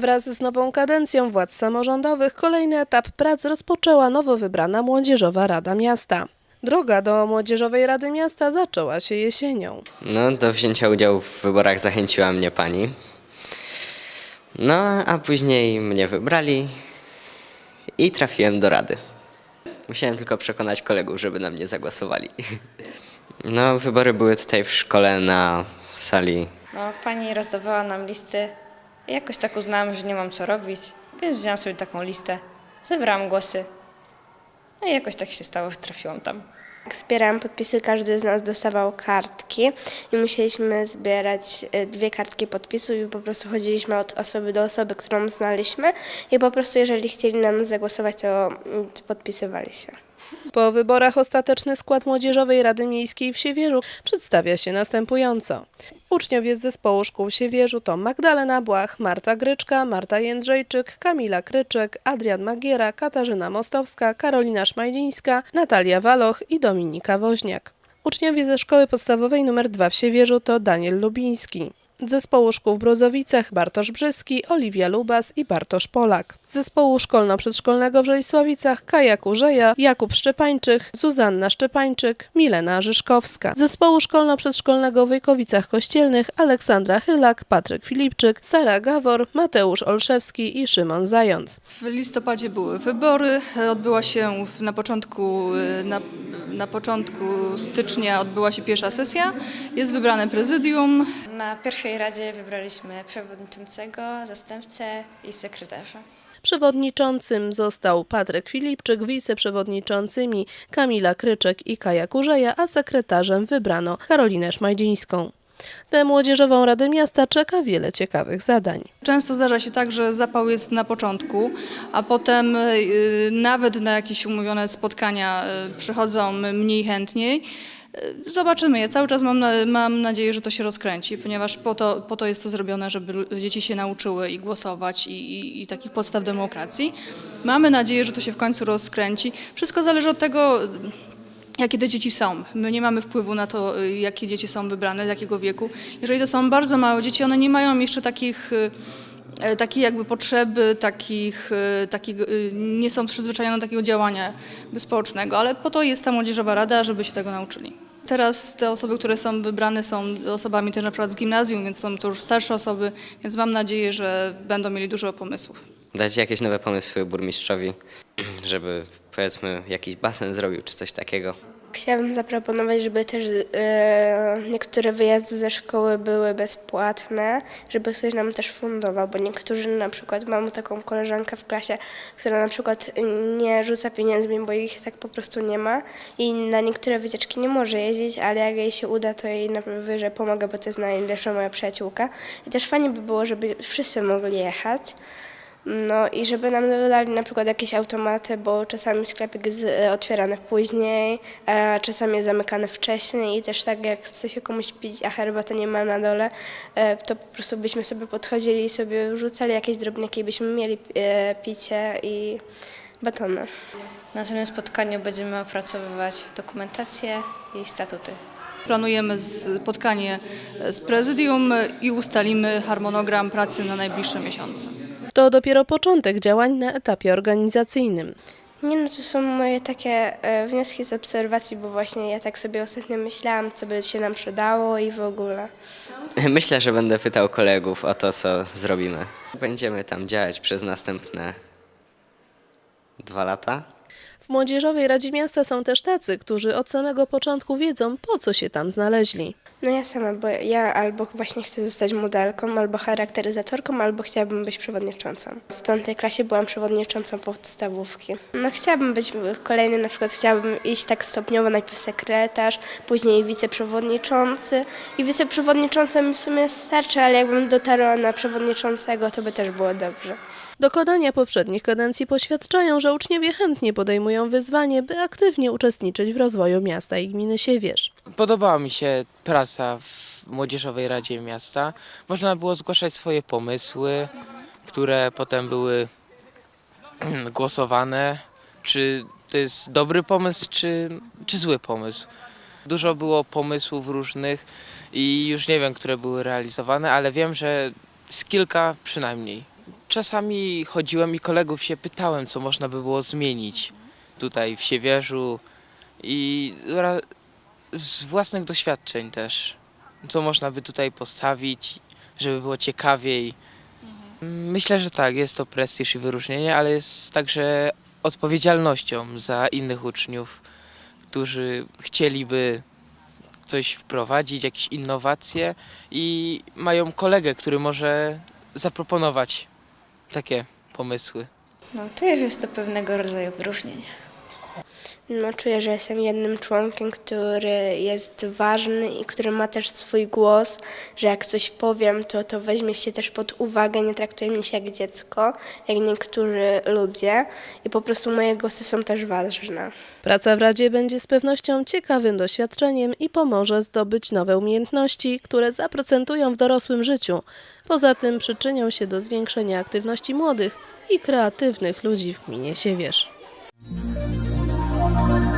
Wraz z nową kadencją władz samorządowych kolejny etap prac rozpoczęła nowo wybrana Młodzieżowa Rada Miasta. Droga do Młodzieżowej Rady Miasta zaczęła się jesienią. No, do wzięcia udziału w wyborach zachęciła mnie pani. No, a później mnie wybrali i trafiłem do rady. Musiałem tylko przekonać kolegów, żeby na mnie zagłosowali. No, wybory były tutaj w szkole na sali. No, pani rozdawała nam listy. Jakoś tak uznałam, że nie mam co robić, więc wziąłam sobie taką listę. Zebrałam głosy. No i jakoś tak się stało, trafiłam tam. Zbierałam podpisy, każdy z nas dostawał kartki i musieliśmy zbierać e, dwie kartki podpisu i po prostu chodziliśmy od osoby do osoby, którą znaliśmy i po prostu jeżeli chcieli na nas zagłosować, to mm, podpisywali się. Po wyborach ostateczny skład Młodzieżowej Rady Miejskiej w Siewierzu przedstawia się następująco. Uczniowie z zespołu szkół Siewierzu to Magdalena Błach, Marta Gryczka, Marta Jędrzejczyk, Kamila Kryczek, Adrian Magiera, Katarzyna Mostowska, Karolina Szmajdzińska, Natalia Waloch i Dominika Woźniak. Uczniowie ze szkoły podstawowej nr 2 w Siewierzu to Daniel Lubiński. Zespołu szkół w Brodzowicach Bartosz Brzyski, Oliwia Lubas i Bartosz Polak. Zespołu szkolno-przedszkolnego w Żejsławicach Kaja Kurzeja, Jakub Szczepańczyk, Zuzanna Szczepańczyk, Milena Żyszkowska. Z Zespołu szkolno-przedszkolnego w Wojkowicach Kościelnych Aleksandra Chylak, Patryk Filipczyk, Sara Gawor, Mateusz Olszewski i Szymon Zając. W listopadzie były wybory. Odbyła się na początku, y, na, na początku stycznia odbyła się pierwsza sesja. Jest wybrane prezydium. Na pierwszej radzie wybraliśmy przewodniczącego, zastępcę i sekretarza. Przewodniczącym został Patryk Filipczyk, wiceprzewodniczącymi Kamila Kryczek i Kaja Kurzeja, a sekretarzem wybrano Karolinę Szmajdzińską. Tę Młodzieżową Radę Miasta czeka wiele ciekawych zadań. Często zdarza się tak, że zapał jest na początku, a potem y, nawet na jakieś umówione spotkania y, przychodzą mniej chętniej. Y, Zobaczymy je. Cały czas mam, mam nadzieję, że to się rozkręci, ponieważ po to, po to jest to zrobione, żeby dzieci się nauczyły i głosować i, i, i takich podstaw demokracji. Mamy nadzieję, że to się w końcu rozkręci. Wszystko zależy od tego, jakie te dzieci są. My nie mamy wpływu na to, y, jakie dzieci są wybrane, z jakiego wieku. Jeżeli to są bardzo małe dzieci, one nie mają jeszcze takich, e, takiej jakby potrzeby, takich, y, takiego, y, nie są przyzwyczajone do takiego działania społecznego, ale po to jest ta młodzieżowa rada, żeby się tego nauczyli. Teraz te osoby, które są wybrane są osobami też na przykład z gimnazjum, więc są to już starsze osoby, więc mam nadzieję, że będą mieli dużo pomysłów. Dać jakieś nowe pomysły burmistrzowi, żeby powiedzmy jakiś basen zrobił czy coś takiego. Chciałabym zaproponować, żeby też e, niektóre wyjazdy ze szkoły były bezpłatne, żeby ktoś nam też fundował, bo niektórzy na przykład, mam taką koleżankę w klasie, która na przykład nie rzuca pieniędzmi, bo ich tak po prostu nie ma i na niektóre wycieczki nie może jeździć, ale jak jej się uda, to jej naprawdę, że pomogę, bo to jest najlepsza moja przyjaciółka. I też fajnie by było, żeby wszyscy mogli jechać. No i żeby nam dodali na przykład jakieś automaty, bo czasami sklepik jest e, otwierany później, a czasami jest zamykany wcześniej i też tak jak chce się komuś pić, a herbaty nie ma na dole, e, to po prostu byśmy sobie podchodzili i sobie rzucali jakieś drobniki, byśmy mieli e, picie i batony. Na następnym spotkaniu będziemy opracowywać dokumentację i statuty. Planujemy spotkanie z prezydium i ustalimy harmonogram pracy na najbliższe miesiące. To dopiero początek działań na etapie organizacyjnym. Nie no, to są moje takie e, wnioski z obserwacji, bo właśnie ja tak sobie ostatnio myślałam, co by się nam przydało i w ogóle. Myślę, że będę pytał kolegów o to, co zrobimy. Będziemy tam działać przez następne dwa lata. W Młodzieżowej Radzie Miasta są też tacy, którzy od samego początku wiedzą, po co się tam znaleźli. No ja sama, bo ja albo właśnie chcę zostać modelką, albo charakteryzatorką, albo chciałabym być przewodniczącą. W piątej klasie byłam przewodniczącą podstawówki. No chciałabym być kolejny, na przykład chciałabym iść tak stopniowo, najpierw sekretarz, później wiceprzewodniczący. I wiceprzewodnicząca mi w sumie starczy, ale jakbym dotarła na przewodniczącego, to by też było dobrze. Dokonania poprzednich kadencji poświadczają, że uczniowie chętnie podejmują wyzwanie, by aktywnie uczestniczyć w rozwoju miasta i gminy Siewierz. Podobała mi się praca w Młodzieżowej Radzie Miasta. Można było zgłaszać swoje pomysły, które potem były mm, głosowane. Czy to jest dobry pomysł, czy, czy zły pomysł. Dużo było pomysłów różnych i już nie wiem, które były realizowane, ale wiem, że z kilka przynajmniej czasami chodziłem i kolegów się pytałem, co można by było zmienić tutaj w Siewierzu i z własnych doświadczeń też, co można by tutaj postawić, żeby było ciekawiej. Myślę, że tak, jest to prestiż i wyróżnienie, ale jest także odpowiedzialnością za innych uczniów, którzy chcieliby coś wprowadzić, jakieś innowacje i mają kolegę, który może zaproponować takie pomysły. No to już jest to pewnego rodzaju wyróżnienie. No, czuję, że jestem jednym członkiem, który jest ważny i który ma też swój głos, że jak coś powiem, to to weźmie się też pod uwagę, nie traktuje mnie się jak dziecko, jak niektórzy ludzie i po prostu moje głosy są też ważne. Praca w Radzie będzie z pewnością ciekawym doświadczeniem i pomoże zdobyć nowe umiejętności, które zaprocentują w dorosłym życiu. Poza tym przyczynią się do zwiększenia aktywności młodych i kreatywnych ludzi w gminie Siewierz. Thank you.